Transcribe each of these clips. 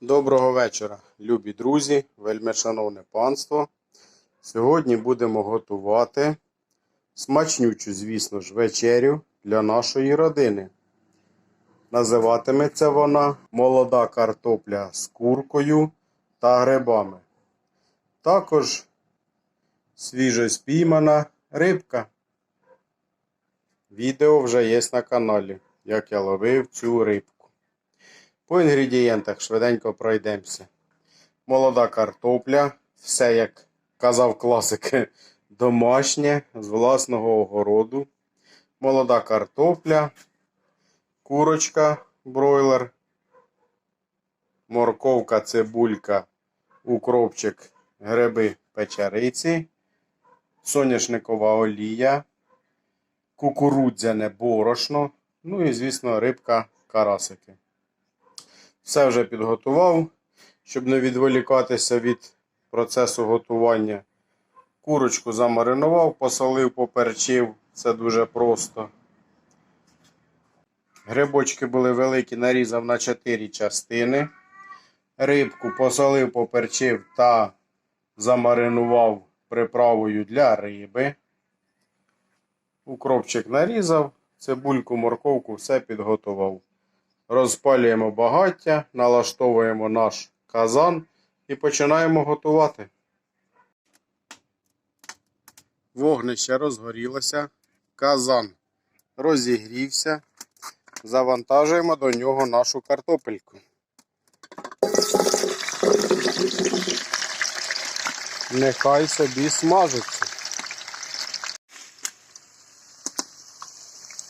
Доброго вечора, любі друзі, вельмишановне панство. Сьогодні будемо готувати смачнючу, звісно ж, вечерю для нашої родини. Називатиметься вона молода картопля з куркою та грибами. Також свіжо спіймана рибка. Відео вже є на каналі, як я ловив цю рибку. По інгредієнтах швиденько пройдемося. Молода картопля, все, як казав класик, домашнє з власного огороду. Молода картопля, курочка, бройлер, морковка, цибулька, укропчик, гриби, печериці, соняшникова олія, кукурудзяне борошно, ну і, звісно, рибка, карасики. Все вже підготував, щоб не відволікатися від процесу готування. Курочку замаринував, посолив, поперчив. Це дуже просто. Грибочки були великі, нарізав на 4 частини. Рибку посолив, поперчив та замаринував приправою для риби. Укропчик нарізав, цибульку, морковку, все підготував. Розпалюємо багаття, налаштовуємо наш казан і починаємо готувати. Вогнище розгорілося, казан розігрівся. Завантажуємо до нього нашу картопельку. Нехай собі смажиться.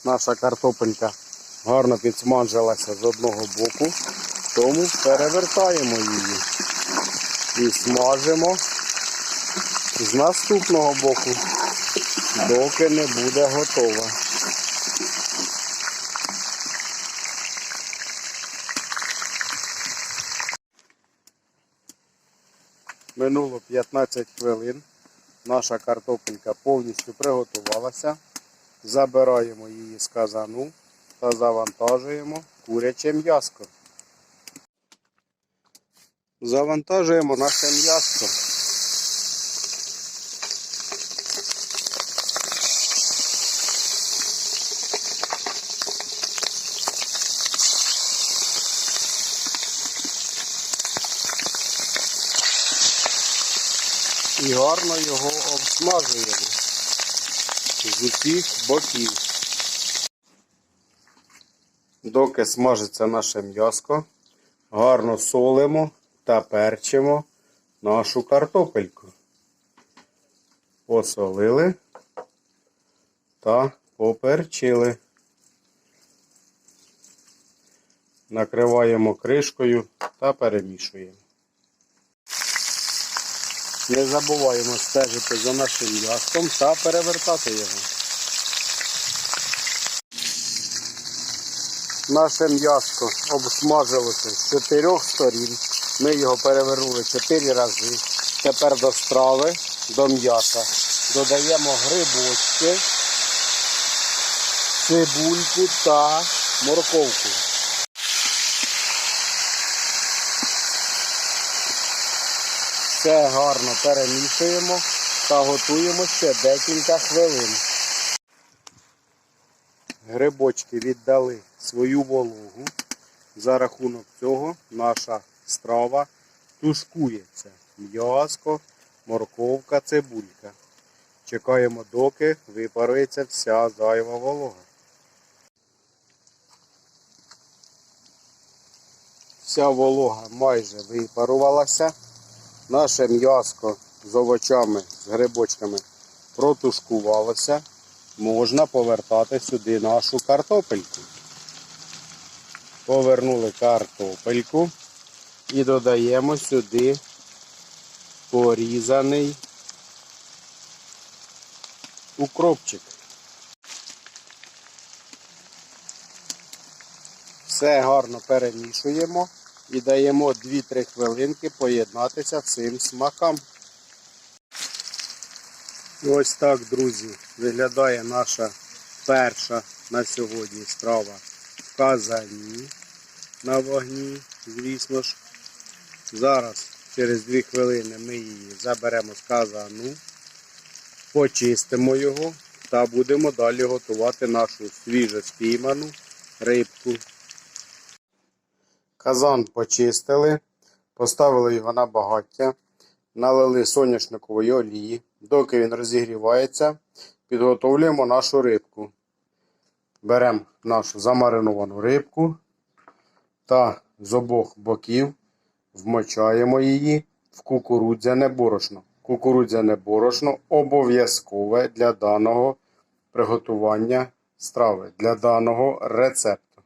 Наша картопелька гарно підсмажилася з одного боку, тому перевертаємо її і смажимо з наступного боку, доки не буде готова. Минуло 15 хвилин. Наша картопелька повністю приготувалася. Забираємо її з казану та завантажуємо куряче м'яско. Завантажуємо наше м'яско. І гарно його обсмажуємо з усіх боків. Доки смажиться наше м'яско, гарно солимо та перчимо нашу картопельку. Посолили та поперчили. Накриваємо кришкою та перемішуємо. Не забуваємо стежити за нашим м'яском та перевертати його. Наше м'яско обсмажилося з чотирьох сторін. Ми його перевернули чотири рази. Тепер до страви, до м'яса додаємо грибочки, цибульку та морковку. Все гарно перемішуємо та готуємо ще декілька хвилин. Грибочки віддали свою вологу. За рахунок цього наша страва тушкується. М'яско, морковка, цибулька. Чекаємо, доки випарується вся зайва волога. Вся волога майже випарувалася. Наше м'яско з овочами, з грибочками протушкувалося можна повертати сюди нашу картопельку. Повернули картопельку і додаємо сюди порізаний укропчик. Все гарно перемішуємо і даємо 2-3 хвилинки поєднатися всім смакам. Ось так, друзі, виглядає наша перша на сьогодні страва в казані на вогні, звісно ж. Зараз, через 2 хвилини, ми її заберемо з казану, почистимо його та будемо далі готувати нашу свіжо спійману рибку. Казан почистили, поставили його на багаття, налили соняшникової олії. Доки він розігрівається, підготовлюємо нашу рибку. Беремо нашу замариновану рибку та з обох боків вмочаємо її в кукурудзяне борошно. Кукурудзяне борошно обов'язкове для даного приготування страви, для даного рецепту.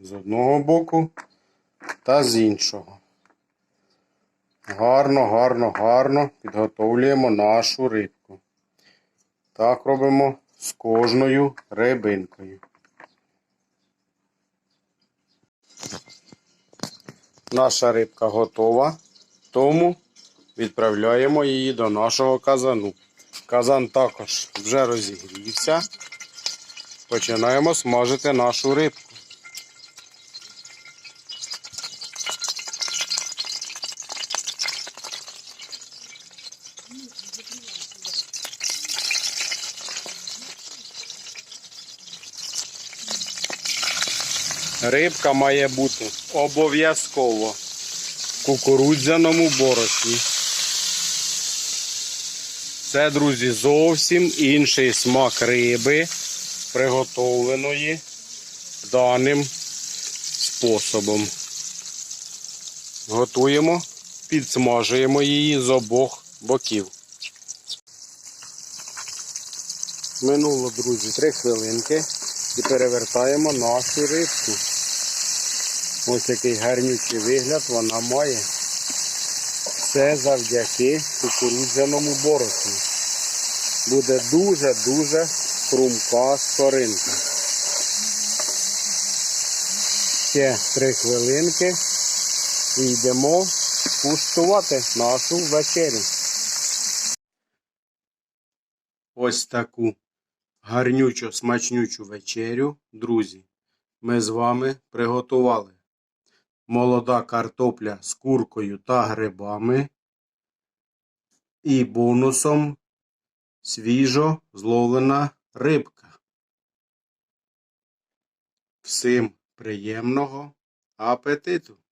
З одного боку та з іншого. Гарно, гарно, гарно підготовлюємо нашу рибку. Так робимо з кожною рибинкою. Наша рибка готова, тому відправляємо її до нашого казану. Казан також вже розігрівся. Починаємо смажити нашу рибку. Рибка має бути обов'язково в кукурудзяному борошні. Це, друзі, зовсім інший смак риби, приготовленої даним способом. Готуємо, підсмажуємо її з обох боків. Минуло, друзі, 3 хвилинки і перевертаємо нашу рибку. Ось який гарнючий вигляд вона має. Все завдяки кукурудзяному борошну. Буде дуже-дуже хрумка скоринка. Ще 3 хвилинки і йдемо куштувати нашу вечерю. Ось таку гарнючу, смачнючу вечерю, друзі, ми з вами приготували. Молода картопля з куркою та грибами. І бонусом свіжо зловлена рибка. Всім приємного апетиту!